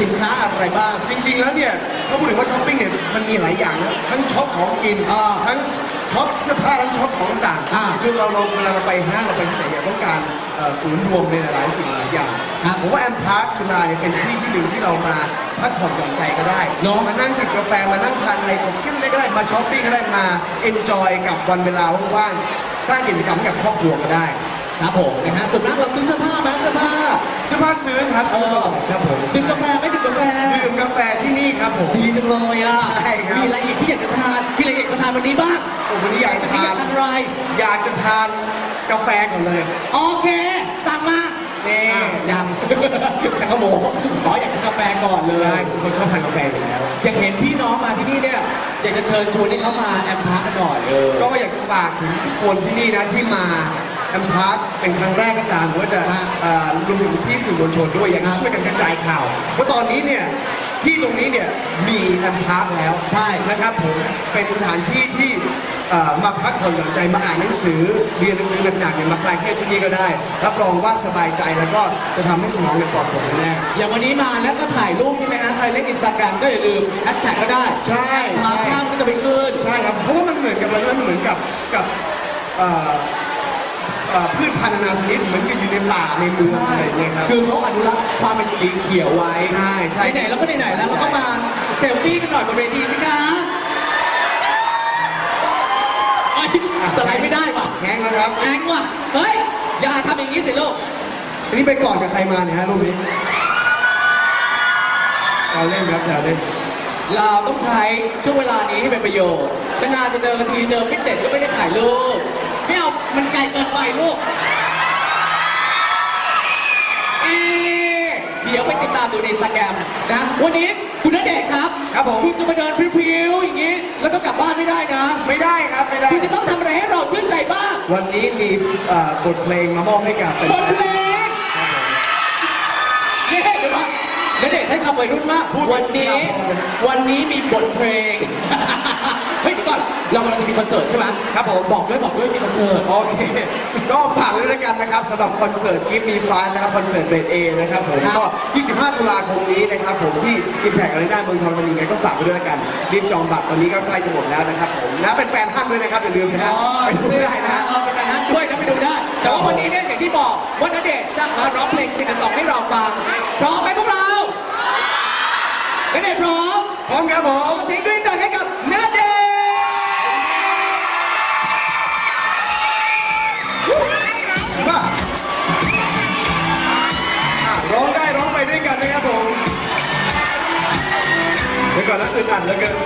สินค้าอะไรบ้าง จริง ๆ แล้วเนี่ยถ้าพูดถึงว่าช้อปปิ้งเนี่ยมันมีหลายอย่างนะทั้งช็อปของกินอ่าทั้งช็อปเสื้อผ้าทั้งช็อปของต่างอ่า คือเราเราเวลาเราไปห้างเราไปที่ไหนเนี่ยต้องการเอ่อศูนย์รวมในหลายๆสิ่งหลายอย่างครับผมว่าแอมพาร์คจุฬาเนี่ยเป็นที่ที่หนึ่งที่เรามาพักผ่อนหย่อนใจก็ได้เนอะมานั่งจิบกาแฟมานั่งทานอะไรผมคิดอะไรก็ได้มาช้อปปิ้งก็ได้มาเอนจอยกับวันเวลาว่างๆสร้างกิจกรรมให้กับครอบครัวก็ได้ ครับผมนะฮะส่วนมากเราซื้อเสื้อผ้าไหมเสื้อผ้า เสื้อผ้าซื้อครับซื้อตลอดครับผมดื่มกาแฟไหม่ดื่มกาแฟดื่มกาแฟที่นี่ครับผมดีจังเลยอะใช่ครับมีอะไรอีกที่อยากจะทานมีอะไรอยากจะทานวันนี้บ้างโอ้วันนี้อยากจะที่อทายานกทานอะไรอยากจะทานกาแฟก่อนเลยโอเคสั่งมานี่อะยังชักกระโมงต่ออยากกินกาแฟก่อนเลใช่ยผมชอบทานกาแฟอยู่แล้วอยากเห็นพี่น้องมาที่นี่เนี่ยอยากจะเชิญชวนให้เขามาแอมพาร์คกันหน่อยเออก็อยากจะฝากถึงทุกคนที่นี่นะที่มา แอมพาร์คเป็นครั้งแรกก็ตามหรือว่าจะฮะเอ่อรวมถึงที่สื่อมวลชนด้วยอยากครัจะบช่วยกันกระจายข่าวเพราะตอนนี้เนี่ยที่ตรงนี้เนี่ยมีแอมพาร์คแล้วใช่นะครับผมเป็นสถานที่ที่เอ่อมาพักผ่อนหย่อนใจมาอ่านหนังสือเรียนหนังสือหนักๆเนี่ยมาคลายเครียดที่นี่ก็ได้ รับรองว่าสบายใจแล้วก็จะทำให้สมองเนี่ยปลอดโปร่งแน่อย่างวันนี้มาแล้วก็ถ่ายรูปใช่ไหมฮะใครเล่นอินสตาแกรมก็อย่าลืมแฮชแท็กก็ได้ใช่ ภาพภาพก็จะไปขึ้น ใช่ครับ เพราะว่ามันเหมือนกับอะไรนะมันเหมือนกับกับเอ่อ เอ่อพืชพันธุ์นานาชนิดเหมือนกับอยู่ในป่าในเมืองอะไรอย่างเงี้ยครับ คือเขาอนุรักษ์ความเป็นสีเขียวไว้ใช่ใช่ ไหนๆแล้วก็ไหนๆแล้วเราก็มาเซลฟี่กันหน่อยบนเวทีสิคะเอ้ยสไลด์ไม่ได้ว่ะแห้งแล้วครับแองว่ะ เฮ้ย อย่าทำอย่างนี้สิลูก อันนี้ไปก่อนกับใครมาเนี่ยฮะรูปนี้แซวเล่นครับแซวเล่นเราต้องใช้ช่วงเวลานี้ให้เป็นประโยชน์นานๆจะเจอกันทีเจอฟิตเนสก็ไม่ได้ถ่ายรูป ไม่เอา มันไกลเกินไปลูกเอ๊ะเดี๋ยวไปติดตามดูในอินสตาแกรมนะ วันนี้คุณณเดชน์ครับครับผม คุณจะมาเดินพริ้วๆอย่างนี้ แล้วก็กลับบ้านไม่ได้นะ ไม่ได้ครับไม่ได้ คุณจะต้องทำอะไรให้เราชื่นใจบ้างวันนี้มีเอ่อบทเพลงมามอบให้กับแฟนบทๆเพลง เย้เดี๋ยวก่อน ณเดชน์ใช้คำวัยรุ่นมากพูดวันนี้ วันนี้มีบทเพลง เฮ้ยเดี๋ยวก่อนเรากำลังจะมีคอนเสิร์ตใช่ไหมครับผม บอกด้วยบอกด้วยมีคอนเสิร์ต โอเค ก็ฝากด้วยแล้วกันนะครับสำหรับคอนเสิร์ตกิฟมีฟ้านะครับคอนเสิร์ตเบรดเอนะครับผมครับ ก็ 25 ตุลาคมนี้นะครับผมที่ Impact Arena เมืองทองธานีไงก็ฝากไว้ด้วยแล้วกันรีบจองบัตรตอนนี้ก็ใกล้จะหมดแล้วนะครับผมนะเป็นแฟนท่านด้วยนะครับอย่าลืมนะฮะไปดูได้นะเออเป็นแบบนั้นด้วยนะไปดูได้ แต่ว่าวันนี้เนี่ยอย่างที่บอกว่าณเดชน์จะมาร้องเพลงซิงกับสองให้เราฟัง พร้อมไหมพวกเราณเดชน์พร้อม พร้อมครับผขอม เสียงกรี๊ดหน่อยให้กับณเดชน์มาอะร้องได้ร้องไปด้วยกันนะครับผมเดี๋ยวก่อนนะอึดอัดแล้วเกิน